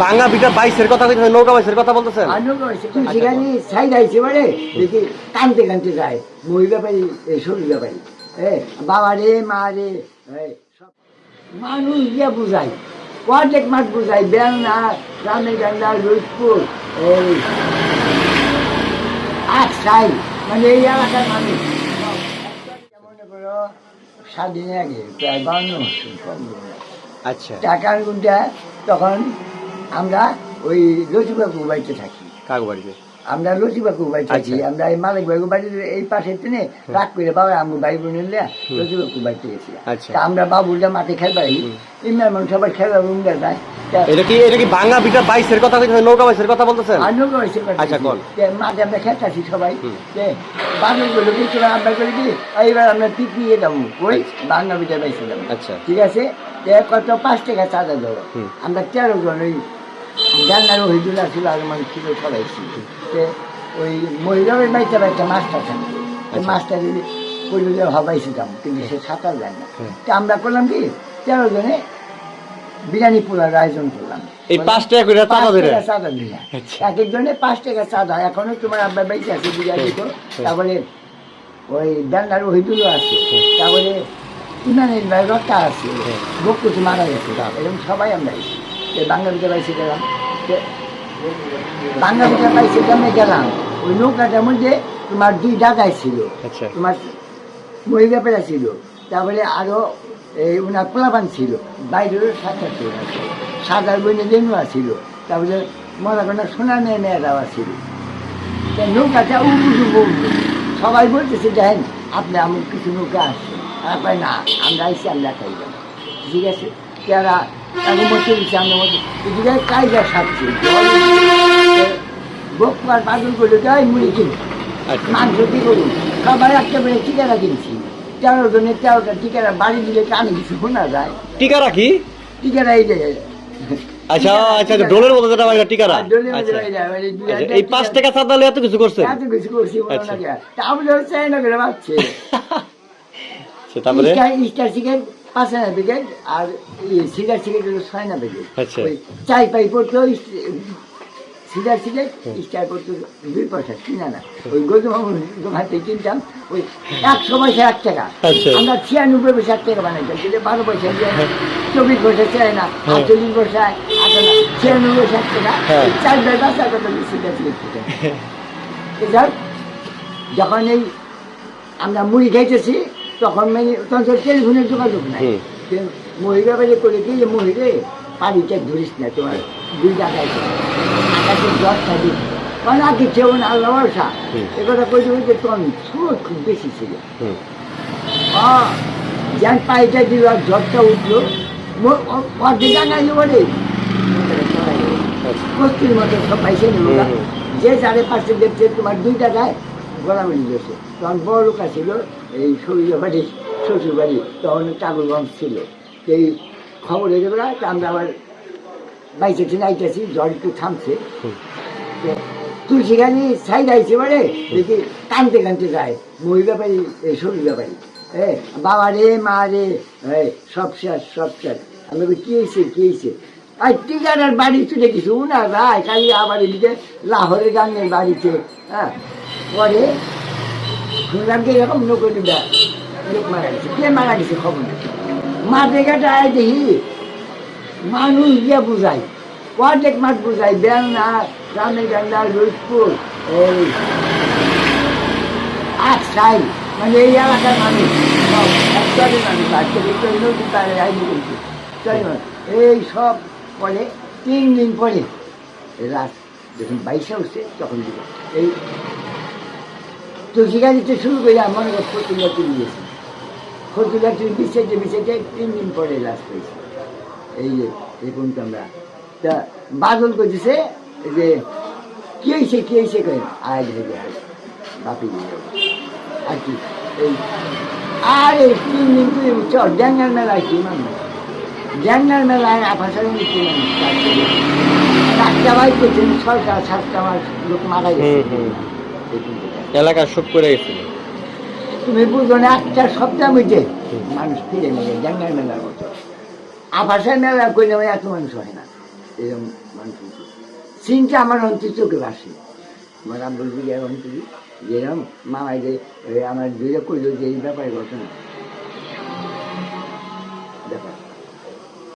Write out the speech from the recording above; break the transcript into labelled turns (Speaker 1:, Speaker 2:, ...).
Speaker 1: ভাঙা বিটা বাইশের কথা কইতেছেন নৌকা বাইশের কথা বলতেছেন?
Speaker 2: সেখানে সাইড আইছে মানে দেখি কানতে কানতে যায়। ব্যাপারি ব্যাপারি। হ্যাঁ বাবা রে মা রে সব। মানুষ দিয়ে বুঝাই অর্ধেক মাঠ বুঝাই বেলনা গ্রামের গান্ডা রোজপুর এই আট সাই মানে এই এলাকার মানুষ। মনে করো স্বাধীন আগে প্রায় বান্ন।
Speaker 1: আচ্ছা।
Speaker 2: টাকার গুণটা তখন আমরা ওই লতিবাবু বাড়িতে থাকি।
Speaker 1: কাকু বাড়িতে?
Speaker 2: আমরা লতিবাবু বাড়িতে থাকি।
Speaker 1: আচ্ছা।
Speaker 2: আমরা এই মালিক বাবু বাড়িতে এই পাশে টেনে রাগ করে বাবা আমি ভাই বোন লতিবাবু বাড়িতে গেছি।
Speaker 1: আচ্ছা।
Speaker 2: তা আমরা বাবুটা মাঠে খেলবাই ইমরান মানুষ সবাই খেলবার রুম যায়।
Speaker 1: এটা কি এটা কি ভাঙা বিটা বাইশের কথা কইতেছেন নৌকা বাইশের কথা বলতেছেন?
Speaker 2: আর নৌকা হয়েছে
Speaker 1: আচ্ছা, কোন?
Speaker 2: মাঠে আমরা খেলতেছি সবাই আমরা করে কি এইবার আমরা পিপিয়ে যাব ওই বাংলা
Speaker 1: আচ্ছা।
Speaker 2: ঠিক আছে? কত পাঁচ টাকা চাঁদা দেবো। আমরা তেরো জন ওই জান্নার হইদুল্লাহ ছিল আর মানে ছিল সবাই ছিল। ওই মহিলার বাড়িতে একটা মাস্টার থাকতো ওই
Speaker 1: আচ্ছা।
Speaker 2: মাস্টার কইল যে হবাইছিলাম কিন্তু সে সাঁতার যায় না।
Speaker 1: হুম।
Speaker 2: তা আমরা করলাম কি তেরো জনে বিরিয়ানি পোলার আয়োজন করলাম।
Speaker 1: এই পাঁচ টাকা করে চাঁদা
Speaker 2: টাকা চাঁদা দিলাম
Speaker 1: আচ্ছা।
Speaker 2: এক একজনে পাঁচ টাকা চাঁদা। এখনও তোমার আব্বা বাইকে আছে বিরিয়ানি তো। তারপরে ওই ডান্ডার ওহিদুলও আছে। তারপরে ইমানের রক্তা আছে।
Speaker 1: হ্যাঁ।
Speaker 2: মারা গেছে। এরকম সবাই আমরা বাংলা বিদ্যা পাইছে গেলাম। যে বাংলা বিদ্যা পাইছে গেলাম। ওই নৌকাটার মধ্যে তোমার দুই ডাকাই ছিল।
Speaker 1: আচ্ছা।
Speaker 2: তোমার মহিলা পেরা ছিল। তারপরে আরও এই ওনার পোলাপান ছিল। বাইরেরও সাতটা ছিল। সাদার বইনে জেনুয়া ছিল। তারপরে মনে করেন সোনা মেয়ে মেয়েরাও ছিল। নৌকাটা উবু ডুবু সবাই বলতেছে দেখেন আপনি আমার কিছু নৌকা আসছে না আমরা আইসি আমরা খাই যাব ঠিক আছে? তারা তাকে মধ্যে দিচ্ছে মধ্যে এদিকে কায়দা সারছে বকবার পাগল করলে তাই মুড়ি কিনছে
Speaker 1: আচ্ছা।
Speaker 2: মাংস কি? করুন সবাই একটা করে টিকারা কিনছি তেরো জনের তেরোটা টিকারা বাড়ি দিলে কানে কিছু শোনা যায়
Speaker 1: টিকা রাখি
Speaker 2: টিকারা এই যে
Speaker 1: আচ্ছা আচ্ছা আচ্ছা, ডোলের মতো যেটা বাইরে টিকারা।
Speaker 2: আর ডোলের মধ্যে
Speaker 1: আচ্ছা। আচ্ছা, এই পাঁচ টাকা চাঁদা এত কিছু করছেন?
Speaker 2: এত কিছু করছি বলো
Speaker 1: আচ্ছা।
Speaker 2: না কে? তা আমরা চাই না করে ভাবছে
Speaker 1: আচ্ছা, তারপরে
Speaker 2: চিকেন পাঁচ আনা প্যাকেট আর সিগার চিকেন হলো ছয় না প্যাকেট
Speaker 1: আচ্ছা।
Speaker 2: ওই চাই পাই পড়তো সিগার চিকেন স্টার পড়তো দুই পয়সা কিনা না ওই গৌতম থেকে কিনতাম ওই একশো পয়সা এক টাকা
Speaker 1: আচ্ছা।
Speaker 2: আমরা ছিয়ানব্বই পয়সা এক টাকা বানাইতাম কিন্তু বারো পয়সা দিয়ে চব্বিশ পয়সা চাই না
Speaker 1: হ্যাঁ।
Speaker 2: আটচল্লিশ পয়সা আটানা ছিয়ানব্বই পয়সা এক টাকা
Speaker 1: হ্যাঁ।
Speaker 2: চার বাই পাঁচ টাকা সিগার এবার যখন এই আমরা মুড়ি খাইতেছি তখন মানে তখন তো টেলিফোনের যোগাযোগ নাই। মহিলা বাড়ি করে কি যে মহিলে পানিটা ধরিস না তোমার দুই টাকায় আকাশের জ্বর থাকি কারণ আর কিছু না আল্লাহ ভরসা। এ কথা কই দেবো যে তখন স্রোত খুব বেশি ছিল। যেন পানিটা দিল আর জ্বরটা উঠল। অর্ধেক জানাইলো বলে
Speaker 1: আচ্ছা।
Speaker 2: কস্তির মতো সব পাইছে। যে যারে পাশে দেখছে তোমার দুই টাকায় গোলামি দিয়েছে তখন বড় লোক ছিল এই শরীর বাড়ি শ্বশুর বাড়ি তখন চাগলগঞ্জ ছিল। এই খবর হয়ে গেল আমরা আবার বাইকে থেকে আইতেছি জ্বর একটু থামছে। তো তুলসী গানি সাইড আইছে মানে দেখি কানতে কানতে যায়। মহিলা বাড়ি এই শরীর বাড়ি হ্যাঁ বাবা রে মা রে হ্যাঁ সব শেষ সব শেষ। আমি বলি, কি হয়েছে কি হয়েছে আর টিকারের বাড়ি তুলে কিছু না রায় খালি আবার এদিকে লাহোরের গানের বাড়িতে হ্যাঁ? পরে শুনলাম এরকম লোক লোক মারা গেছে, কে মারা গেছে খবর নেই মাঠে ঘাটে আয় দেখি মানুষ দিয়ে বুঝাই, অর্ধেক মাঠ বুঝাই, বেলনা গান্ডা রোজপুর এই, আট মানে এই এলাকার মানুষ মানুষ, আজকে পারে আইনি মানুষ। এই সব পরে, তিন দিন পরে, রাত যখন বাইশে উঠছে তখন দিব এই তুলসীগা দিতে শুরু করে আমার ফতুল্লা তুলে দিয়েছে ফতুল্লা তুলে বিছাইতে বিছাইতে তিন দিন পরে লাশ পেয়েছে। এই যে, এই পর্যন্ত আমরা তা বাদল করতেছে যে, কি হয়েছে কি হয়েছে কেন আয় ভেবে আয় বাপি। আর কি, এই আর এই তিন দিন তুই চল ড্যাঙ্গার মেলায় কি মানুষ ড্যাঙ্গার মেলায় আফাসারে নিচ্ছে চারটা বাইক করছেন সরকার সাতটা মাস লোক মারা গেছে।
Speaker 1: এলাকা শোক করে গেছিল
Speaker 2: তুমি বুঝো না, একটা সপ্তাহ
Speaker 1: মিটে।
Speaker 2: মানুষ ফিরে নেবে জাঙ্গার মেলার মতো আভাসের মেলা করলে এত মানুষ হয় না। এরকম মানুষ। সিনটা আমার অন্তর চোখে ভাসে। আমার আব্বুল বিঘার অন্তরি যেরকম মামাই যে আমার দুইটা কইল যে এই ব্যাপারে ঘটনা।